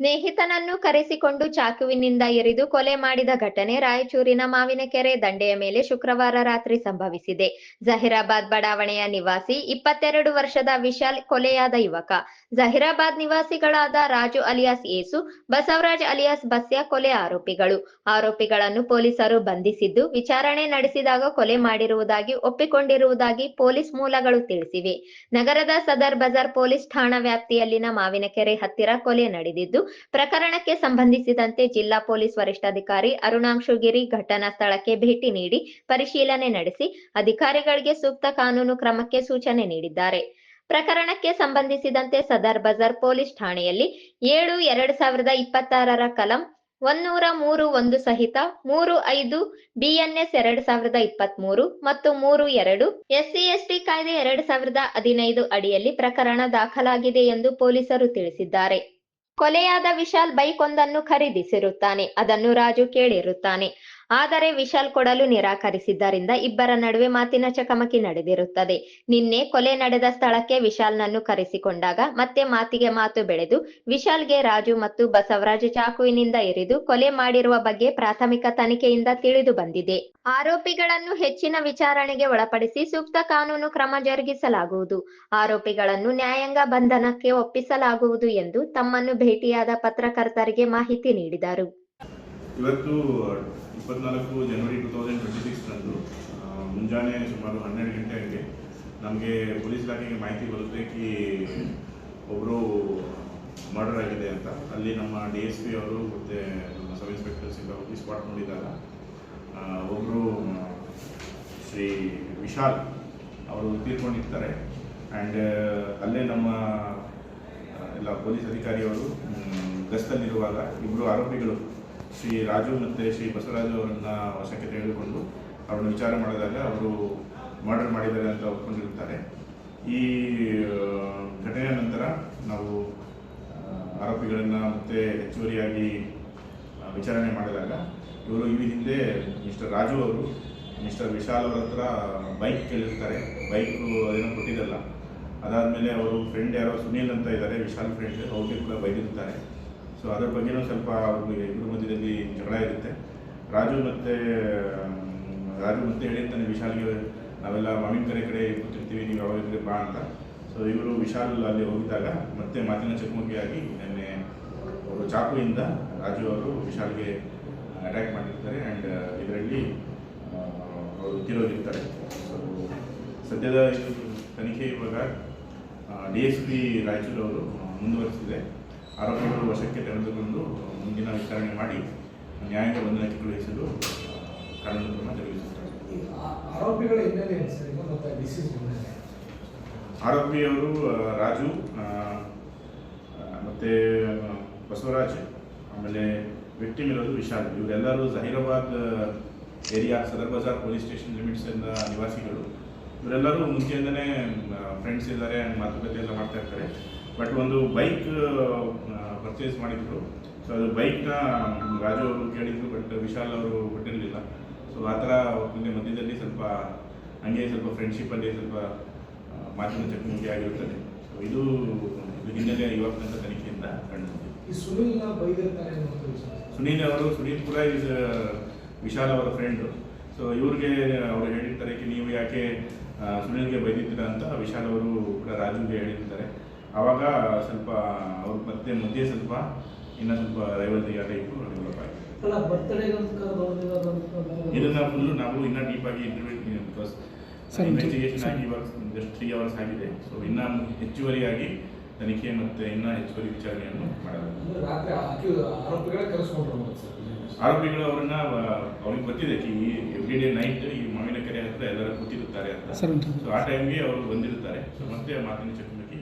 ಸ್ನೇಹಿತನನ್ನು ಕರೆಸಿಕೊಂಡು ಚಾಕುವಿನಿಂದ ಎರಿದು ಕೊಲೆ ಮಾಡಿದ ಘಟನೆ ರಾಯಚೂರಿನ ಮಾವಿನಕೆರೆ ದಂಡೆಯ ಮೇಲೆ ಶುಕ್ರವಾರ ರಾತ್ರಿ ಸಂಭವಿಸಿದೆ. ಜಹೀರಾಬಾದ್ ಬಡಾವಣೆಯ ನಿವಾಸಿ, ಇಪ್ಪತ್ತೆರಡು ವರ್ಷದ ವಿಶಾಲ್ ಕೊಲೆಯಾದ ಯುವಕ. ಜಹೀರಾಬಾದ್ ನಿವಾಸಿಗಳಾದ ರಾಜು ಅಲಿಯಾಸ್ ಏಸು, ಬಸವರಾಜ್ ಅಲಿಯಾಸ್ ಬಸ್ಯ ಕೊಲೆ ಆರೋಪಿಗಳು. ಆರೋಪಿಗಳನ್ನು ಪೊಲೀಸರು ಬಂಧಿಸಿದ್ದು, ವಿಚಾರಣೆ ನಡೆಸಿದಾಗ ಕೊಲೆ ಮಾಡಿರುವುದಾಗಿ ಒಪ್ಪಿಕೊಂಡಿರುವುದಾಗಿ ಪೊಲೀಸ್ ಮೂಲಗಳು ತಿಳಿಸಿವೆ. ನಗರದ ಸದರ್ ಬಜಾರ್ ಪೊಲೀಸ್ ಠಾಣಾ ವ್ಯಾಪ್ತಿಯಲ್ಲಿನ ಮಾವಿನಕೆರೆ ಹತ್ತಿರ ಕೊಲೆ ನಡೆದಿದ್ದು ಪ್ರಕರಣಕ್ಕೆ ಸಂಬಂಧಿಸಿದಂತೆ ಜಿಲ್ಲಾ ಪೊಲೀಸ್ ವರಿಷ್ಠಾಧಿಕಾರಿ ಅರುಣಾಂಶುಗಿರಿ ಘಟನಾ ಸ್ಥಳಕ್ಕೆ ಭೇಟಿ ನೀಡಿ ಪರಿಶೀಲನೆ ನಡೆಸಿ ಅಧಿಕಾರಿಗಳಿಗೆ ಸೂಕ್ತ ಕಾನೂನು ಕ್ರಮಕ್ಕೆ ಸೂಚನೆ ನೀಡಿದ್ದಾರೆ. ಪ್ರಕರಣಕ್ಕೆ ಸಂಬಂಧಿಸಿದಂತೆ ಸದರ್ ಬಜಾರ್ ಪೊಲೀಸ್ ಠಾಣೆಯಲ್ಲಿ ಏಳು ಎರಡ್ ಸಾವಿರದ ಇಪ್ಪತ್ತಾರರ ಕಲಂ ಒನ್ನೂರ ಮೂರು ಒಂದು ಸಹಿತ ಮೂರು ಐದು ಬಿಎನ್ಎಸ್ ಎರಡ್ ಸಾವಿರದ ಇಪ್ಪತ್ತ್ ಮೂರು ಮತ್ತು ಮೂರು ಎರಡು ಎಸ್ಸಿ ಎಸ್ಟಿ ಕಾಯ್ದೆ ಎರಡ್ ಸಾವಿರದ ಹದಿನೈದು ಅಡಿಯಲ್ಲಿ ಪ್ರಕರಣ ದಾಖಲಾಗಿದೆ ಎಂದು ಪೊಲೀಸರು ತಿಳಿಸಿದ್ದಾರೆ. ಕೊಲೆಯಾದ ವಿಶಾಲ್ ಬೈಕ್ ಒಂದನ್ನು ಖರೀದಿಸಿರುತ್ತಾನೆ. ಅದನ್ನು ರಾಜು ಕೇಳಿರುತ್ತಾನೆ. ಆದರೆ ವಿಶಾಲ್ ಕೊಡಲು ನಿರಾಕರಿಸಿದ್ದರಿಂದ ಇಬ್ಬರ ನಡುವೆ ಮಾತಿನ ಚಕಮಕಿ ನಡೆದಿರುತ್ತದೆ. ನಿನ್ನೆ ಕೊಲೆ ನಡೆದ ಸ್ಥಳಕ್ಕೆ ವಿಶಾಲ್ನನ್ನು ಕರೆಸಿಕೊಂಡಾಗ ಮತ್ತೆ ಮಾತಿಗೆ ಮಾತು ಬೆಳೆದು ವಿಶಾಲ್ಗೆ ರಾಜು ಮತ್ತು ಬಸವರಾಜ್ ಚಾಕುವಿನಿಂದ ಇರಿದು ಕೊಲೆ ಮಾಡಿರುವ ಬಗ್ಗೆ ಪ್ರಾಥಮಿಕ ತನಿಖೆಯಿಂದ ತಿಳಿದು ಬಂದಿದೆ. ಆರೋಪಿಗಳನ್ನು ಹೆಚ್ಚಿನ ವಿಚಾರಣೆಗೆ ಒಳಪಡಿಸಿ ಸೂಕ್ತ ಕಾನೂನು ಕ್ರಮ ಜರುಗಿಸಲಾಗುವುದು. ಆರೋಪಿಗಳನ್ನು ನ್ಯಾಯಾಂಗ ಬಂಧನಕ್ಕೆ ಒಪ್ಪಿಸಲಾಗುವುದು ಎಂದು ತಮ್ಮನ್ನು ಭೇಟಿಯಾದ ಪತ್ರಕರ್ತರಿಗೆ ಮಾಹಿತಿ ನೀಡಿದರು. ಇವತ್ತು ಇಪ್ಪತ್ನಾಲ್ಕು ಜನವರಿ ಟು ತೌಸಂಡ್ ಟ್ವೆಂಟಿ ಸಿಕ್ಸ್ನಂದು ಮುಂಜಾನೆ ಸುಮಾರು ಹನ್ನೆರಡು ಗಂಟೆ ಹಂಗೆ ನಮಗೆ ಪೊಲೀಸ್ ಇಲಾಖೆಗೆ ಮಾಹಿತಿ ಬರುತ್ತೆ ಕಿ ಒಬ್ಬರು ಮರ್ಡರ್ ಆಗಿದೆ ಅಂತ. ಅಲ್ಲಿ ನಮ್ಮ ಡಿ ಎಸ್ ಪಿ ಅವರು ಮತ್ತು ನಮ್ಮ ಸಬ್ ಇನ್ಸ್ಪೆಕ್ಟರ್ಸ್ ಇಂದ ಹೋಗಿ ಸ್ಪಾಟ್ ನೋಡಿದಾಗ ಒಬ್ಬರು ಶ್ರೀ ವಿಶಾಲ್ ಅವರು ತೀರ್ಕೊಂಡಿರ್ತಾರೆ. ಆ್ಯಂಡ್ ಅಲ್ಲೇ ನಮ್ಮ ಎಲ್ಲ ಪೊಲೀಸ್ ಅಧಿಕಾರಿಯವರು ಗಸ್ತಲ್ಲಿರುವಾಗ ಇಬ್ಬರು ಆರೋಪಿಗಳು ಶ್ರೀ ರಾಜು ಮತ್ತು ಶ್ರೀ ಬಸವರಾಜು ಅವರನ್ನ ವಶಕ್ಕೆ ತೆಗೆದುಕೊಂಡು ಅವರನ್ನು ವಿಚಾರ ಮಾಡಿದಾಗ ಅವರು ಮರ್ಡರ್ ಮಾಡಿದ್ದಾರೆ ಅಂತ ಒಪ್ಕೊಂಡಿರುತ್ತಾರೆ. ಈ ಘಟನೆಯ ನಂತರ ನಾವು ಆರೋಪಿಗಳನ್ನು ಮತ್ತೆ ಹೆಚ್ಚುವರಿಯಾಗಿ ವಿಚಾರಣೆ ಮಾಡಿದಾಗ ಇವರು ಈ ಹಿಂದೆ ಮಿಸ್ಟರ್ ರಾಜು ಅವರು ಮಿಸ್ಟರ್ ವಿಶಾಲ್ ಅವರ ಹತ್ರ ಬೈಕ್ ಕೇಳಿರ್ತಾರೆ. ಬೈಕು ಅದೇನೋ ಕೊಟ್ಟಿದ್ದಲ್ಲ. ಅದಾದಮೇಲೆ ಅವರು ಫ್ರೆಂಡ್ ಯಾರೋ ಸುನೀಲ್ ಅಂತ ಇದ್ದಾರೆ, ವಿಶಾಲ್ ಫ್ರೆಂಡ್ ಅವ್ರಿಗೆ ಕೂಡ ಬೈದಿರ್ತಾರೆ ಸೊ ಅದ್ರ ಬಗ್ಗೆನೂ ಸ್ವಲ್ಪ ಅವ್ರಿಗೆ ಇಬ್ಬರ ಮಧ್ಯದಲ್ಲಿ ಜಗಳ ಇರುತ್ತೆ. ರಾಜು ಮತ್ತು ರಾಜು ಮತ್ತೆ ಹೇಳಿರ್ತಾನೆ ವಿಶಾಲ್ಗೆ ನಾವೆಲ್ಲ ಮಾವಿನ ಕರೆ ಕಡೆ ಕೂತಿರ್ತೀವಿ, ನೀವು ಯಾವಾಗ ಬಾ ಅಂತ. ಸೊ ಇವರು ವಿಶಾಲ್ ಅಲ್ಲಿ ಹೋಗಿದ್ದಾಗ ಮತ್ತೆ ಮಾತಿನ ಚಕಮಕಿಯಾಗಿ ನಿನ್ನೆ ಅವರು ಚಾಕುವಿಂದ ರಾಜು ಅವರು ವಿಶಾಲ್ಗೆ ಅಟ್ಯಾಕ್ ಮಾಡಿರ್ತಾರೆ ಆ್ಯಂಡ್ ಇದರಲ್ಲಿ ಅವರು ತಿರೋಗಿರ್ತಾರೆ. ಸೊ ಸದ್ಯದ ತನಿಖೆ ಇವಾಗ ಡಿ ಎಸ್ ಪಿ ರಾಯಚೂರು ಅವರು ಮುಂದುವರಿಸಿದೆ. ಆರೋಪಿಗಳು ವಶಕ್ಕೆ ತೆಗೆದುಕೊಂಡು ಮುಂದಿನ ವಿಚಾರಣೆ ಮಾಡಿ ನ್ಯಾಯಾಂಗ ಬಂಧನಕ್ಕೆ ಕಳುಹಿಸಲು ಕಾನೂನು ಕ್ರಮ ಜರುಗಿಸುತ್ತಾರೆ. ಈ ಆರೋಪಿಗಳ ಹಿನ್ನೆಲೆ ಆರೋಪಿಯವರು ರಾಜು ಮತ್ತೆ ಬಸವರಾಜ್ ಆಮೇಲೆ ವಿಕ್ಟಿಮ್ ಇರೋದು ವಿಶಾಲ್ ಇವರೆಲ್ಲರೂ Zaheerabad area Sadar Bazaar police station limits ಇಂದ ನಿವಾಸಿಗಳು. ಇವರೆಲ್ಲರೂ ಮುಂಚೆಯಿಂದನೇ ಫ್ರೆಂಡ್ಸ್ ಇದ್ದಾರೆ ಮಾತುಕತೆ ಎಲ್ಲ ಮಾಡ್ತಾ ಇರ್ತಾರೆ. ಬಟ್ ಒಂದು ಬೈಕ್ ಪರ್ಚೇಸ್ ಮಾಡಿದ್ರು. ಸೊ ಅದು ಬೈಕ್ನ ರಾಜು ಅವರು ಕೇಳಿದ್ರು ಬಟ್ ವಿಶಾಲ್ ಅವರು ಕೊಟ್ಟಿರಲಿಲ್ಲ. ಸೊ ಆ ಥರ ಮುಂದೆ ಮಧ್ಯದಲ್ಲಿ ಸ್ವಲ್ಪ ಹಂಗೆ ಸ್ವಲ್ಪ ಫ್ರೆಂಡ್ಶಿಪ್ಪಲ್ಲಿ ಸ್ವಲ್ಪ ಮಾತಿನ ಚಕಮಕಿ ಆಗಿರುತ್ತದೆ. ಸೊ ಇದು ಇದು ಹಿನ್ನೆಲೆ ಇವತ್ತಿನ ತನಿಖೆಯಿಂದ ಕಂಡುಬಂದಿದೆ. ಬೈದಿರ್ತಾರೆ ಸುನೀಲ್ ಅವರು ಸುನೀಲ್ ಕೂಡ ಇಸ್ ವಿಶಾಲ್ ಅವರ ಫ್ರೆಂಡು ಸೊ ಇವ್ರಿಗೆ ಅವರು ಹೇಳಿರ್ತಾರೆ ನೀವು ಯಾಕೆ ಸುನೀಲ್ಗೆ ಬೈದಿದ್ದೀರಾ? ಅಂತ ವಿಶಾಲ್ ಅವರು ಕೂಡ ರಾಜುಗೆ ಹೇಳಿರ್ತಾರೆ. ಆವಾಗ ಸ್ವಲ್ಪ ಅವ್ರ ಮತ್ತೆ ಮಧ್ಯೆ ಸ್ವಲ್ಪ ಇನ್ನೂ ಸ್ವಲ್ಪ ರೈವಲ್ರಿ ಟೈಪು ಡೆವಲಪ್ ಆಗಿದೆ ಇದನ್ನ ಫುಲ್ಲು ನಾವು ಇನ್ನೂ ಡೀಪಾಗಿ ಆಗಿ ಬಿಕಾಸ್ ಸರ್, ಇನ್ವೆಸ್ಟಿಗೇಷನ್. ಆಗಿ ಇವಾಗ ಜಸ್ಟ್ ತ್ರೀ ಅವರ್ಸ್ ಆಗಿದೆ. ಸೊ ಇನ್ನೂ ಹೆಚ್ಚುವರಿಯಾಗಿ ತನಿಖೆ ಮತ್ತು ಇನ್ನೂ ಹೆಚ್ಚುವರಿ ವಿಚಾರಣೆಯನ್ನು ಮಾಡಲಾಗಿದೆ ಅಕ್ಯೂ ಆರೋಪಿಗಳೇ ಕರೆಸ್ಕೊಂಡ್ರು ಸರ್. ಆರೋಪಿಗಳು ಅವರನ್ನ ಆ, ಅವ್ರಿಗೆ ಗೊತ್ತಿದೆ ಈ ಎವ್ರಿ ಡೇ ನೈಟ್ ಈ ಮಾವಿನ ಕೆರೆ ಹತ್ರ ಎಲ್ಲರೂ ಕೂತಿರುತ್ತಾರೆ ಅಂತ. ಸೊ ಆ ಟೈಮ್ಗೆ ಅವರು ಬಂದಿರುತ್ತಾರೆ. ಸೊ ಮತ್ತೆ ಮಾತಿನ ಚಕಮಕಿ